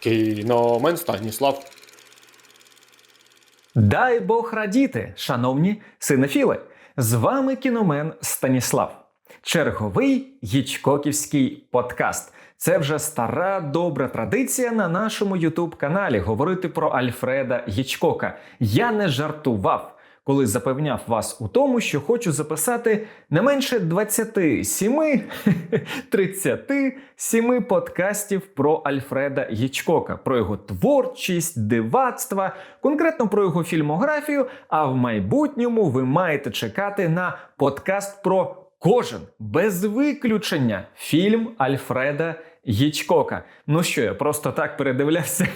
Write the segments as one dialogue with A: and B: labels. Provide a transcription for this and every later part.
A: Кіномен Станіслав.
B: Дай Бог радіти, шановні синефіли! З вами кіномен Станіслав. Черговий гічкоківський подкаст. Це вже стара добра традиція на нашому Ютуб каналі говорити про Альфреда Гічкока. Я не жартував, коли запевняв вас у тому, що хочу записати не менше 27 37 подкастів про Альфреда Гічкока, про його творчість, дивацтва, конкретно про його фільмографію. А в майбутньому ви маєте чекати на подкаст про кожен без виключення фільм Альфреда Гічкока. Ну що, я просто так передивлявся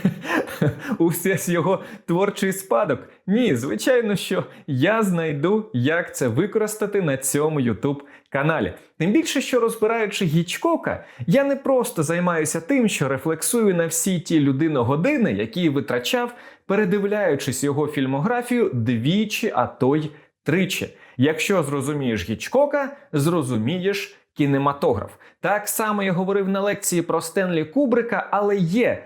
B: увесь його творчий спадок? Ні, звичайно, що я знайду, як це використати на цьому YouTube каналі. Тим більше, що розбираючи Гічкока, я не просто займаюся тим, що рефлексую на всі ті людини-години, які витрачав, передивляючись його фільмографію двічі, а то й тричі. Якщо зрозумієш Гічкока, зрозумієш кінематограф. Так само я говорив на лекції про Стенлі Кубрика, але є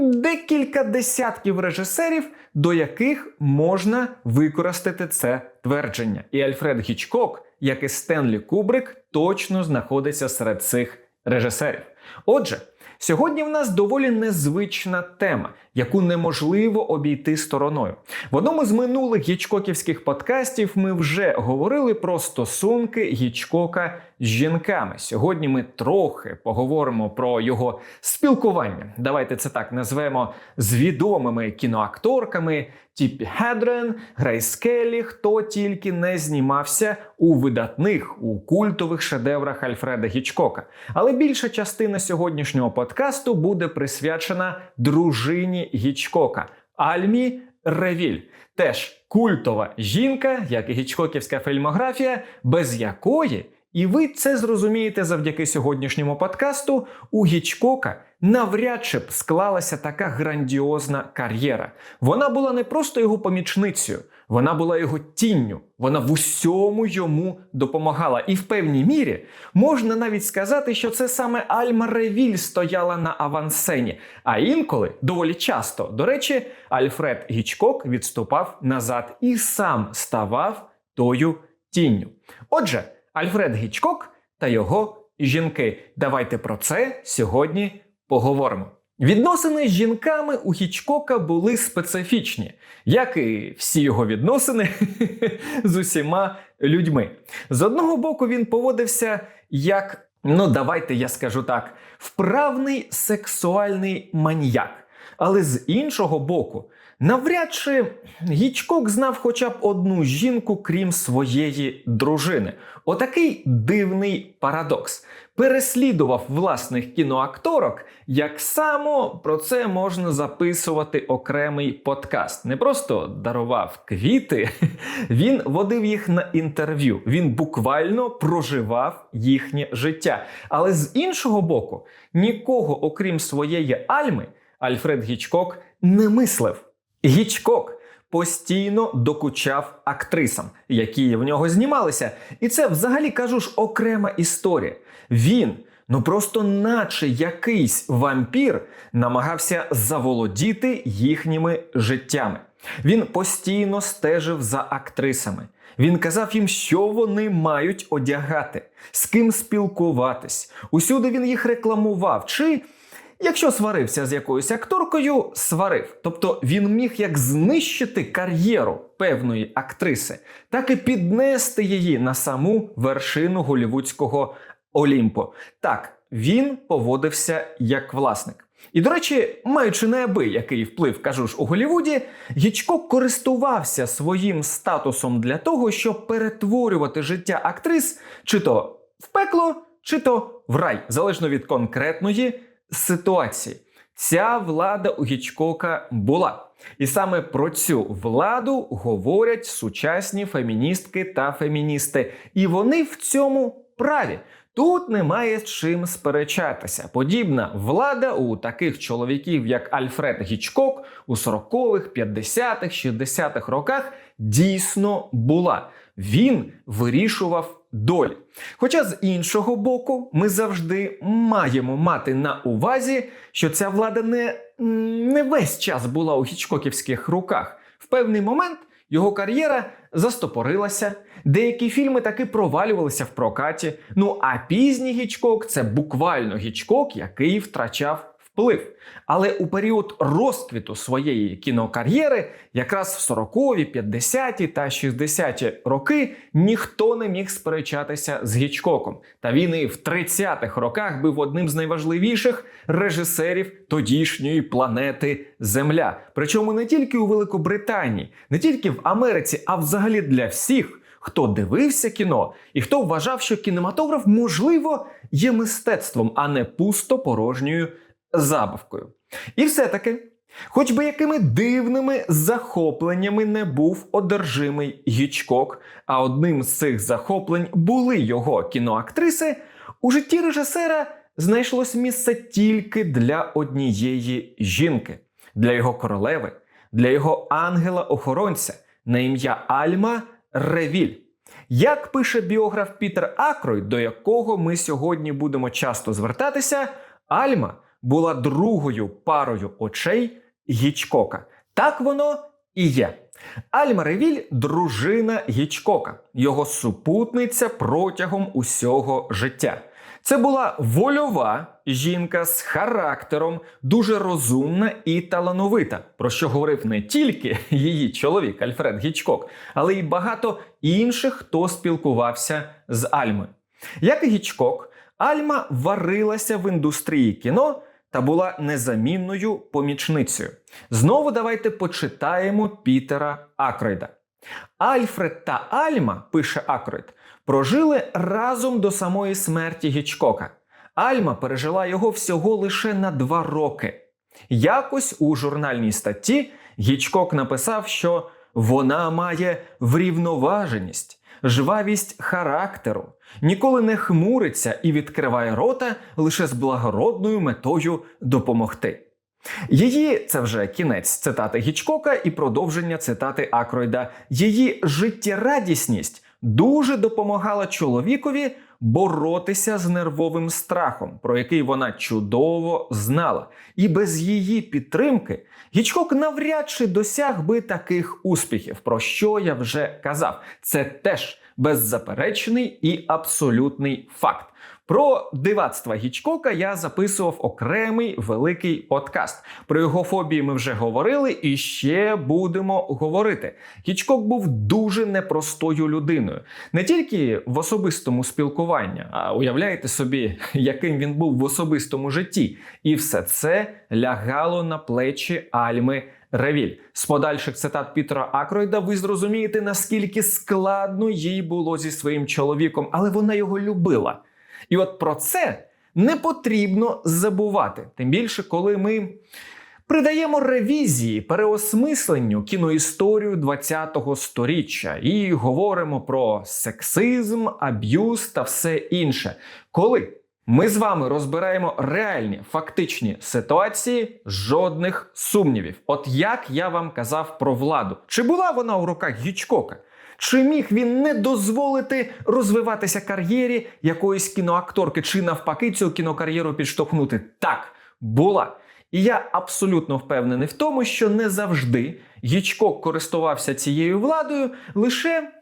B: декілька десятків режисерів, до яких можна використати це твердження. І Альфред Гічкок, як і Стенлі Кубрик, точно знаходиться серед цих режисерів. Отже, Сьогодні в нас доволі незвична тема, яку неможливо обійти стороною. В одному з минулих гічкоківських подкастів ми вже говорили про стосунки Гічкока з жінками. Сьогодні ми трохи поговоримо про його спілкування. Давайте це так назвемо з відомими кіноакторками Тіпі Гедрен, Грейс Келлі, хто тільки не знімався у видатних, у культових шедеврах Альфреда Гічкока. Але більша частина сьогоднішнього подкасту буде присвячена дружині Гічкока Альмі Ревіль. Теж культова жінка, як і гічкоківська фільмографія, без якої, і ви це зрозумієте завдяки сьогоднішньому подкасту, у Гічкока навряд чи б склалася така грандіозна кар'єра. Вона була не просто його помічницею, вона була його тінню. Вона в усьому йому допомагала. І в певній мірі можна навіть сказати, що це саме Альма Ревіль стояла на авансцені. А інколи, доволі часто, до речі, Альфред Гічкок відступав назад і сам ставав тою тінню. Отже, Альфред Гічкок та його жінки. Давайте про це сьогодні поговоримо. Відносини з жінками у Гічкока були специфічні, як і всі його відносини з усіма людьми. З одного боку, він поводився як, ну давайте я скажу так, вправний сексуальний маньяк. Але з іншого боку, навряд чи Гічкок знав хоча б одну жінку, крім своєї дружини. Отакий дивний парадокс. Переслідував власних кіноакторок, як само про це можна записувати окремий подкаст. Не просто дарував квіти, він водив їх на інтерв'ю. Він буквально проживав їхнє життя. Але з іншого боку, нікого, окрім своєї Альми, Альфред Гічкок не мислив. Гічкок постійно докучав актрисам, які в нього знімалися. І це взагалі кажу ж окрема історія. Він, ну просто наче якийсь вампір, намагався заволодіти їхніми життями. Він постійно стежив за актрисами. Він казав їм, що вони мають одягати, з ким спілкуватись. Усюди він їх рекламував. Чи Якщо сварився з якоюсь акторкою, сварив. Тобто він міг як знищити кар'єру певної актриси, так і піднести її на саму вершину голівудського Олімпу. Так, він поводився як власник. І, до речі, маючи неабиякий вплив, кажу ж, у Голівуді, Гічкок користувався своїм статусом для того, щоб перетворювати життя актрис чи то в пекло, чи то в рай, залежно від конкретної ситуації. Ця влада у Гічкока була. І саме про цю владу говорять сучасні феміністки та феміністи. І вони в цьому праві. Тут немає чим сперечатися. Подібна влада у таких чоловіків, як Альфред Гічкок, у 40-х, 50-х, 60-х роках дійсно була. Він вирішував долі. Хоча з іншого боку, ми завжди маємо мати на увазі, що ця влада не, не весь час була у гічкоківських руках. В певний момент його кар'єра застопорилася, деякі фільми таки провалювалися в прокаті. Ну а пізній гічкок це буквально гічкок, який втрачав вплив. Але у період розквіту своєї кінокар'єри, якраз в 40-ві, 50-ті та 60-ті роки, ніхто не міг сперечатися з Гічкоком. Та він і в 30-х роках був одним з найважливіших режисерів тодішньої планети Земля. Причому не тільки у Великобританії, не тільки в Америці, а взагалі для всіх. Хто дивився кіно і хто вважав, що кінематограф можливо є мистецтвом, а не пусто порожньою забавкою. І все-таки, хоч би якими дивними захопленнями не був одержимий Гічкок, а одним з цих захоплень були його кіноактриси, у житті режисера знайшлось місце тільки для однієї жінки, для його королеви, для його ангела-охоронця на ім'я Альма Ревіль. Як пише біограф Пітер Акрой, до якого ми сьогодні будемо часто звертатися, Альма була другою парою очей Гічкока. Так воно і є. Альма Ревіль дружина Гічкока, його супутниця протягом усього життя. Це була вольова жінка з характером, дуже розумна і талановита, про що говорив не тільки її чоловік Альфред Гічкок, але й багато інших, хто спілкувався з Альмою. Як і Гічкок, Альма варилася в індустрії кіно та була незамінною помічницею. Знову давайте почитаємо Пітера Акройда. Альфред та Альма, пише Акройд, прожили разом до самої смерті Гічкока. Альма пережила його всього лише на два роки. Якось у журнальній статті Гічкок написав, що вона має врівноваженість, жвавість характеру, ніколи не хмуриться і відкриває рота лише з благородною метою допомогти. Її це вже кінець цитати Гічкока і продовження цитати Акройда. Її життєрадісність дуже допомагала чоловікові боротися з нервовим страхом, про який вона чудово знала. І без її підтримки Гічкок навряд чи досяг би таких успіхів, про що я вже казав. Це теж беззаперечний і абсолютний факт. Про дивацтва Гічкока я записував окремий великий подкаст. Про його фобії ми вже говорили і ще будемо говорити. Гічкок був дуже непростою людиною, не тільки в особистому спілкуванні, а уявляєте собі, яким він був в особистому житті. І все це лягало на плечі Альми Ревіль. З подальших цитат Пітера Акройда ви зрозумієте, наскільки складно їй було зі своїм чоловіком, але вона його любила. І от про це не потрібно забувати. Тим більше, коли ми придаємо ревізії, переосмисленню кіноісторію ХХ століття і говоримо про сексизм, аб'юз та все інше. Коли ми з вами розбираємо реальні фактичні ситуації, жодних сумнівів. От як я вам казав про владу, чи була вона у руках Гічкока? Чи міг він не дозволити розвиватися кар'єрі якоїсь кіноакторки, чи навпаки цю кінокар'єру підштовхнути? Так, була. І я абсолютно впевнений в тому, що не завжди Гічкок користувався цією владою лише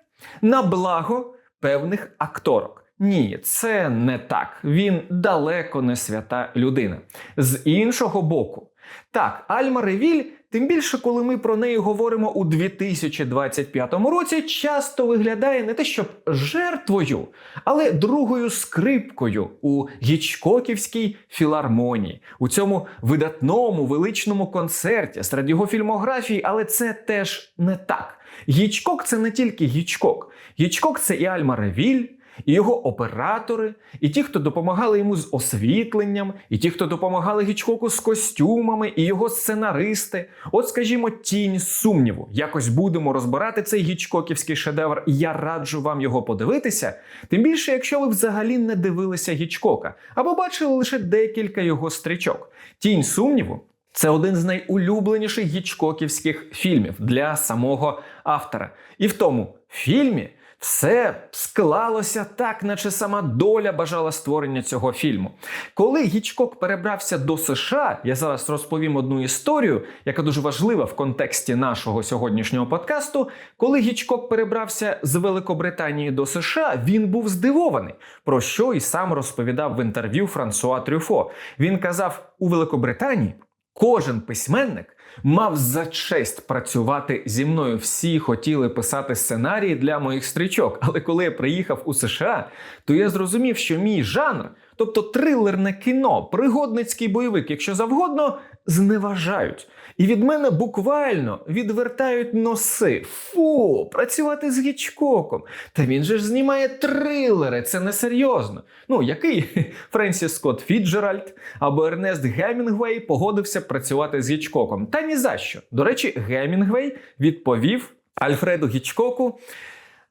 B: на благо певних акторок. Ні, це не так. Він далеко не свята людина. З іншого боку, так, Альма Ревіль, тим більше, коли ми про неї говоримо у 2025 році, часто виглядає не те, щоб жертвою, але другою скрипкою у Гічкоківській філармонії, у цьому видатному величному концерті серед його фільмографії, але це теж не так. Гічкок це не тільки Гічкок. Гічкок це і Альма Ревіль, і його оператори, і ті, хто допомагали йому з освітленням, і ті, хто допомагали Гічкоку з костюмами, і його сценаристи. От, скажімо, тінь сумніву. Якось будемо розбирати цей гічкоківський шедевр, і я раджу вам його подивитися. Тим більше, якщо ви взагалі не дивилися Гічкока або бачили лише декілька його стрічок. Тінь сумніву. Це один з найулюбленіших гічкоківських фільмів для самого автора. І в тому фільмі Все склалося так, наче сама доля бажала створення цього фільму. Коли Гічкок перебрався до США, я зараз розповім одну історію, яка дуже важлива в контексті нашого сьогоднішнього подкасту. Коли Гічкок перебрався з Великобританії до США, він був здивований, про що і сам розповідав в інтерв'ю Франсуа Трюфо. Він казав: у Великобританії кожен письменник мав за честь працювати зі мною. Всі хотіли писати сценарії для моїх стрічок. Але коли я приїхав у США, то я зрозумів, що мій жанр, тобто трилерне кіно, пригодницький бойовик, якщо завгодно, зневажають. І від мене буквально відвертають носи. Фу, працювати з Гічкоком. Та він же ж знімає трилери, це несерйозно. Ну, який Френсіс Скотт Фіджеральд або Ернест Гемінгвей погодився працювати з Гічкоком? Та ні за що. До речі, Гемінгвей відповів Альфреду Гічкоку.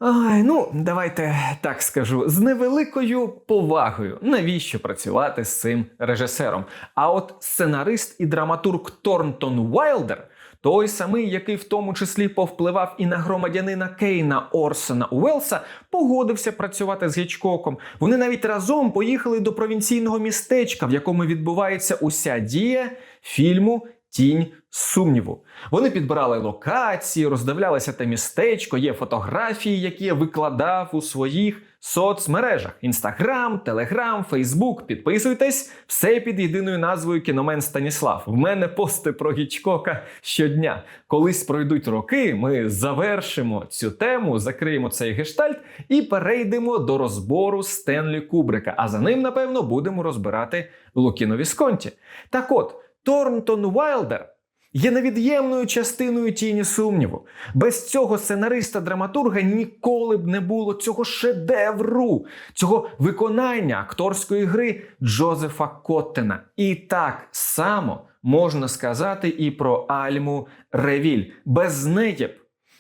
B: Ай, ну, давайте так скажу, з невеликою повагою. Навіщо працювати з цим режисером? А от сценарист і драматург Торнтон Уайлдер, той самий, який в тому числі повпливав і на громадянина Кейна Орсона Уелса, погодився працювати з Гічкоком. Вони навіть разом поїхали до провінційного містечка, в якому відбувається уся дія фільму Тінь сумніву. Вони підбирали локації, роздивлялися те містечко, є фотографії, які я викладав у своїх соцмережах: Інстаграм, Телеграм, Фейсбук. Підписуйтесь, все під єдиною назвою Кіномен Станіслав. В мене пости про Гічкока щодня. Колись пройдуть роки, ми завершимо цю тему, закриємо цей гештальт і перейдемо до розбору Стенлі Кубрика. А за ним, напевно, будемо розбирати Лукіно Вісконті. Так от. Торнтон Уайлдер є невід'ємною частиною тіні сумніву. Без цього сценариста-драматурга ніколи б не було цього шедевру, цього виконання акторської гри Джозефа Коттена. І так само можна сказати і про Альму Ревіль. Без неї б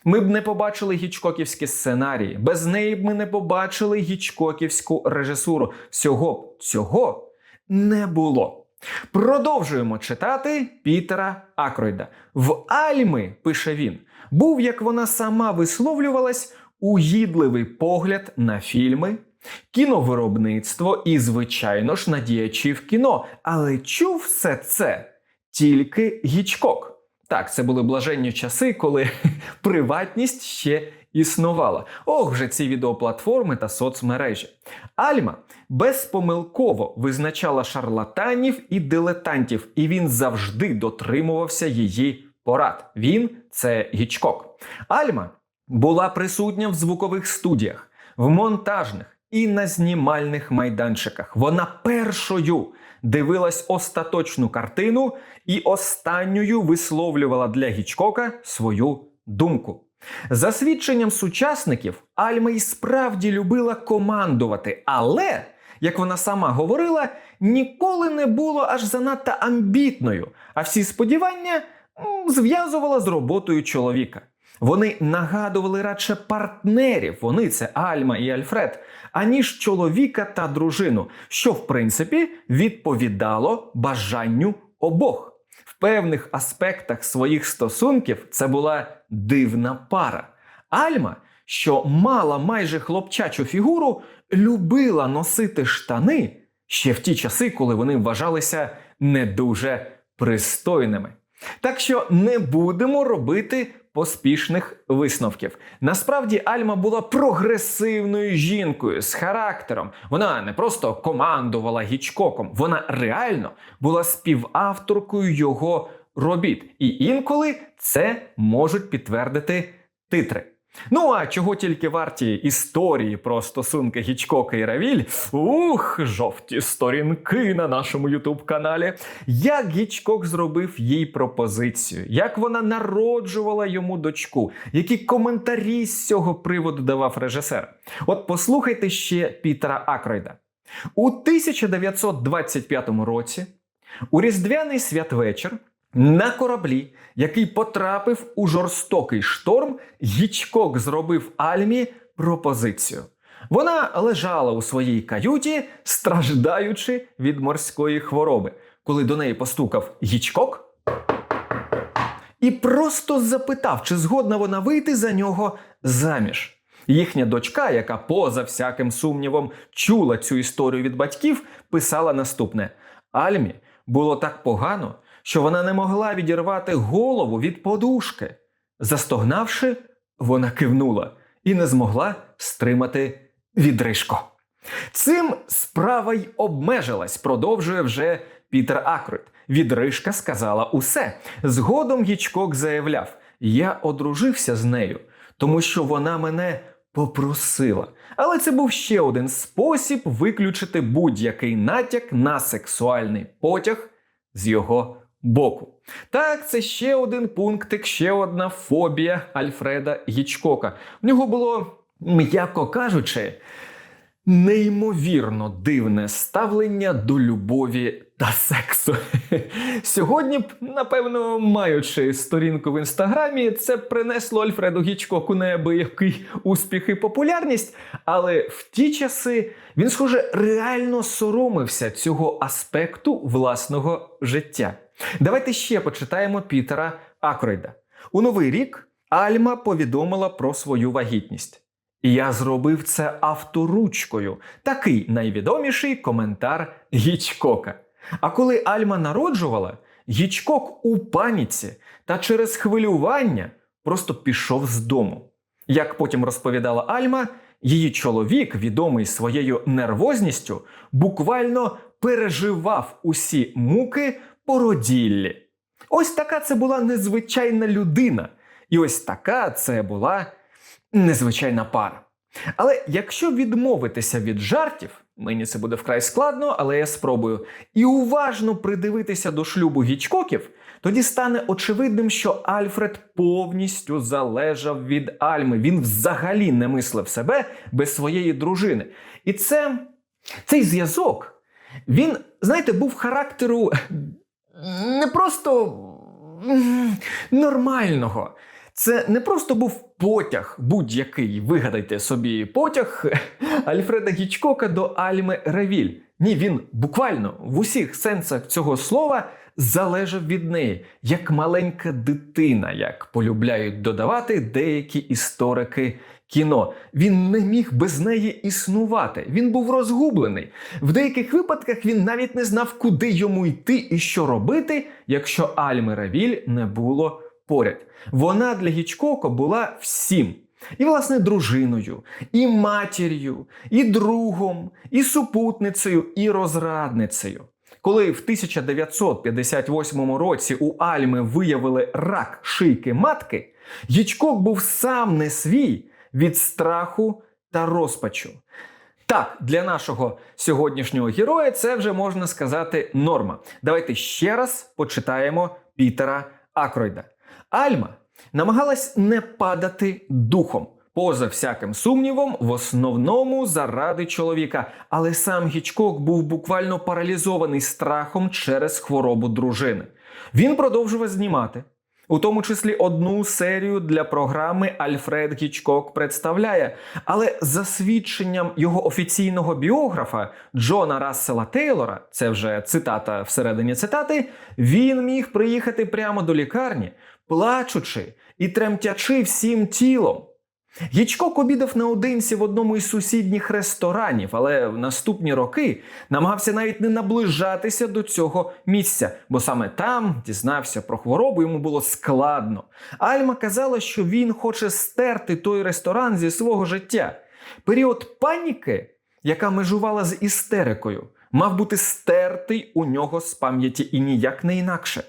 B: ми б не побачили гічкоківські сценарії, без неї б ми не побачили гічкоківську режисуру. Всього б цього не було. Продовжуємо читати Пітера Акройда. В Альми, пише він, був, як вона сама висловлювалась, угідливий погляд на фільми, кіновиробництво і, звичайно ж, на діячів кіно. Але чув все це тільки Гічкок. Так, це були блаженні часи, коли приватність ще існувала. Ох, вже ці відеоплатформи та соцмережі. Альма безпомилково визначала шарлатанів і дилетантів, і він завжди дотримувався її порад. Він це Гічкок. Альма була присутня в звукових студіях, в монтажних і на знімальних майданчиках. Вона першою дивилась остаточну картину і останньою висловлювала для Гічкока свою думку. За свідченням сучасників, Альма і справді любила командувати, але, як вона сама говорила, ніколи не було аж занадто амбітною, а всі сподівання зв'язувала з роботою чоловіка. Вони нагадували радше партнерів, вони це Альма і Альфред, аніж чоловіка та дружину, що в принципі відповідало бажанню обох. В певних аспектах своїх стосунків це була дивна пара. Альма, що мала майже хлопчачу фігуру, любила носити штани ще в ті часи, коли вони вважалися не дуже пристойними. Так що не будемо робити поспішних висновків. Насправді Альма була прогресивною жінкою з характером. Вона не просто командувала гічкоком, вона реально була співавторкою його робіт. І інколи це можуть підтвердити титри. Ну а чого тільки варті історії про стосунки Гічкока і Равіль? Ух, жовті сторінки на нашому ютуб-каналі. Як Гічкок зробив їй пропозицію, як вона народжувала йому дочку, які коментарі з цього приводу давав режисер. От послухайте ще Пітера Акройда. У 1925 році, у Різдвяний святвечір, на кораблі, який потрапив у жорстокий шторм, Гічкок зробив Альмі пропозицію. Вона лежала у своїй каюті, страждаючи від морської хвороби, коли до неї постукав Гічкок і просто запитав, чи згодна вона вийти за нього заміж. Їхня дочка, яка поза всяким сумнівом чула цю історію від батьків, писала наступне: Альмі було так погано, що вона не могла відірвати голову від подушки. Застогнавши, вона кивнула і не змогла стримати відрижко. Цим справа й обмежилась, продовжує вже Пітер Акройд. Відрижка сказала усе. Згодом Гічкок заявляв: Я одружився з нею, тому що вона мене попросила. Але це був ще один спосіб виключити будь-який натяк на сексуальний потяг з його боку. Так, це ще один пунктик, ще одна фобія Альфреда Гічкока. В нього було, м'яко кажучи, неймовірно дивне ставлення до любові та сексу. Сьогодні напевно, маючи сторінку в інстаграмі, це принесло Альфреду Гічкоку неабиякий успіх і популярність, але в ті часи він, схоже, реально соромився цього аспекту власного життя. Давайте ще почитаємо Пітера Акройда. У новий рік Альма повідомила про свою вагітність. І я зробив це авторучкою. Такий найвідоміший коментар Гічкока. А коли Альма народжувала, Гічкок у паніці та через хвилювання просто пішов з дому. Як потім розповідала Альма, її чоловік, відомий своєю нервозністю, буквально переживав усі муки породіллі. Ось така це була незвичайна людина. І ось така це була незвичайна пара. Але якщо відмовитися від жартів, мені це буде вкрай складно, але я спробую, і уважно придивитися до шлюбу гічкоків, тоді стане очевидним, що Альфред повністю залежав від Альми. Він взагалі не мислив себе без своєї дружини. І це цей зв'язок, він, знаєте, був характеру не просто нормального. Це не просто був потяг, будь-який, вигадайте собі потяг Альфреда Гічкока до Альми Ревіль. Ні, він буквально в усіх сенсах цього слова залежав від неї, як маленька дитина, як полюбляють додавати деякі історики кіно. Він не міг без неї існувати. Він був розгублений. В деяких випадках він навіть не знав, куди йому йти і що робити, якщо Альми Ревіль не було поряд. Вона для Гічкока була всім. І, власне, дружиною, і матір'ю, і другом, і супутницею, і розрадницею. Коли в 1958 році у Альми виявили рак шийки матки, Гічкок був сам не свій від страху та розпачу. Так, для нашого сьогоднішнього героя це вже можна сказати норма. Давайте ще раз почитаємо Пітера Акройда. Альма намагалась не падати духом, поза всяким сумнівом, в основному заради чоловіка. Але сам Гічкок був буквально паралізований страхом через хворобу дружини. Він продовжував знімати. У тому числі одну серію для програми Альфред Гічкок представляє. Але за свідченням його офіційного біографа Джона Рассела Тейлора, це вже цитата всередині цитати, він міг приїхати прямо до лікарні, плачучи і тремтячи всім тілом. Гічкок обідав наодинці в одному із сусідніх ресторанів, але в наступні роки намагався навіть не наближатися до цього місця, бо саме там дізнався про хворобу, йому було складно. Альма казала, що він хоче стерти той ресторан зі свого життя. Період паніки, яка межувала з істерикою, мав бути стертий у нього з пам'яті і ніяк не інакше.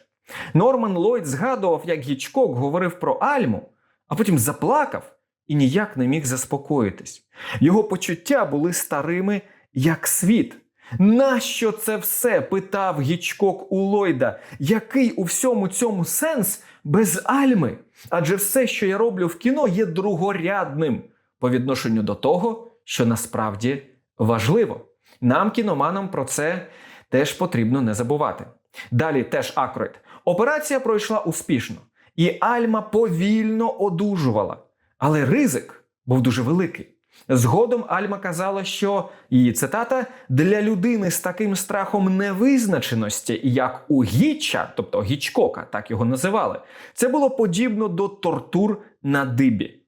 B: Норман Ллойд згадував, як Гічкок говорив про Альму, а потім заплакав і ніяк не міг заспокоїтись. Його почуття були старими, як світ. Нащо це все? питав Гічкок у Ллойда. Який у всьому цьому сенс без Альми? Адже все, що я роблю в кіно, є другорядним по відношенню до того, що насправді важливо. Нам, кіноманам, про це теж потрібно не забувати. Далі теж Акройд. Операція пройшла успішно, і Альма повільно одужувала. Але ризик був дуже великий. Згодом Альма казала, що її цитата для людини з таким страхом невизначеності, як у Гічча, тобто Гічкока, так його називали, це було подібно до тортур на дибі.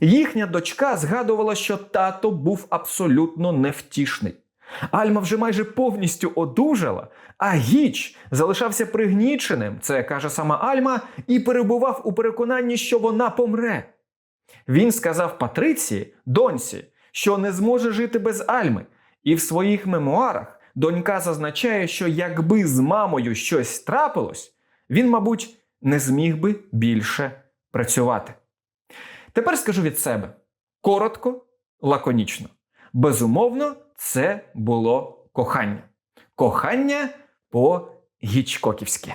B: Їхня дочка згадувала, що тато був абсолютно невтішний. Альма вже майже повністю одужала, а Гіч залишався пригніченим, це каже сама Альма, і перебував у переконанні, що вона помре. Він сказав Патриції, доньці, що не зможе жити без Альми, і в своїх мемуарах донька зазначає, що якби з мамою щось трапилось, він, мабуть, не зміг би більше працювати. Тепер скажу від себе коротко, лаконічно. Безумовно, це було кохання. Кохання по гічкоківськи.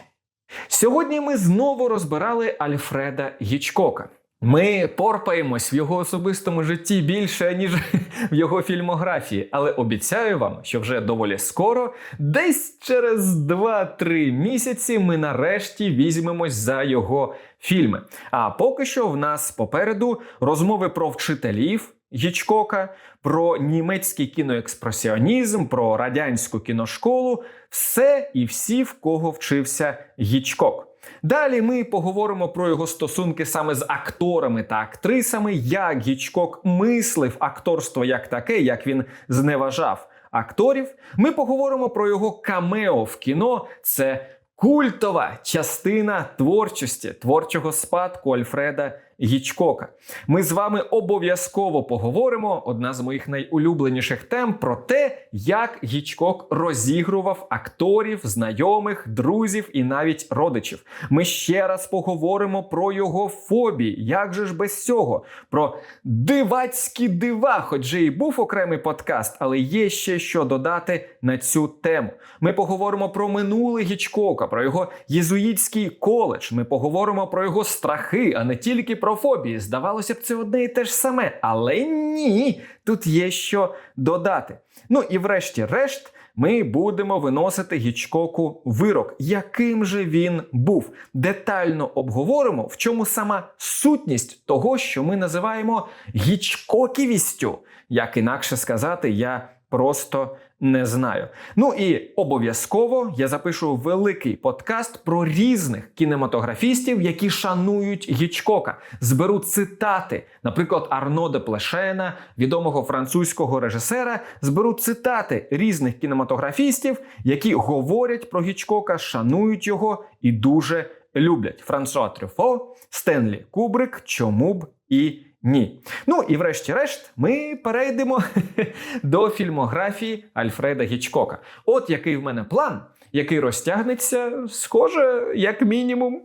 B: Сьогодні ми знову розбирали Альфреда Гічкока. Ми порпаємось в його особистому житті більше, ніж в його фільмографії, але обіцяю вам, що вже доволі скоро, десь через 2-3 місяці, ми нарешті візьмемось за його фільми. А поки що в нас попереду розмови про вчителів. Гічкока, про німецький кіноекспресіонізм, про радянську кіношколу, все і всі, в кого вчився Гічкок. Далі ми поговоримо про його стосунки саме з акторами та актрисами, як Гічкок мислив акторство як таке, як він зневажав акторів. Ми поговоримо про його камео в кіно. Це культова частина творчості, творчого спадку Альфреда Гічкока. Ми з вами обов'язково поговоримо. Одна з моїх найулюбленіших тем про те, як Гічкок розігрував акторів, знайомих, друзів і навіть родичів. Ми ще раз поговоримо про його фобії. Як же ж без цього? Про дивацькі дива, хоч же і був окремий подкаст, але є ще що додати на цю тему. Ми поговоримо про минуле Гічкока, про його єзуїтський коледж. Ми поговоримо про його страхи, а не тільки про фобії. Здавалося б, це одне і те ж саме, але ні, тут є що додати. Ну і врешті-решт. Ми будемо виносити Гічкоку вирок, яким же він був. Детально обговоримо, в чому сама сутність того, що ми називаємо гічкоківістю. Як інакше сказати, я просто не знаю. Ну і обов'язково я запишу великий подкаст про різних кінематографістів, які шанують Гічкока. Зберу цитати, наприклад, Арно де Плешена, відомого французького режисера. Зберу цитати різних кінематографістів, які говорять про Гічкока, шанують його і дуже люблять. Франсуа Трюфо, Стенлі Кубрик, чому б і ні. Ну і врешті-решт, ми перейдемо до фільмографії Альфреда Гічкока. От який в мене план, який розтягнеться, схоже, як мінімум.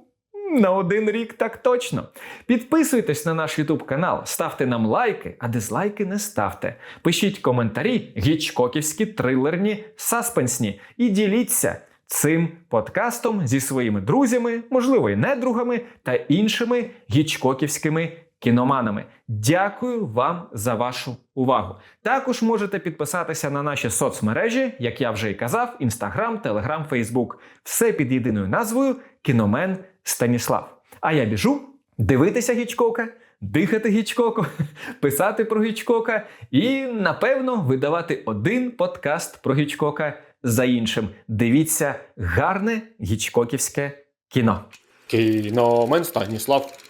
B: На один рік так точно. Підписуйтесь на наш YouTube канал, ставте нам лайки, а дизлайки не ставте. Пишіть коментарі, гічкоківські, трилерні, саспенсні і діліться цим подкастом зі своїми друзями, можливо, і недругами та іншими гічкоківськими кіноманами. Дякую вам за вашу увагу. Також можете підписатися на наші соцмережі, як я вже і казав: Instagram, Telegram, Facebook. Все під єдиною назвою Кіномен Станіслав. А я біжу дивитися Гічкока, дихати Гічкоку, писати про Гічкока і, напевно, видавати один подкаст про Гічкока за іншим. Дивіться гарне гічкоківське кіно.
A: Кіномен Станіслав.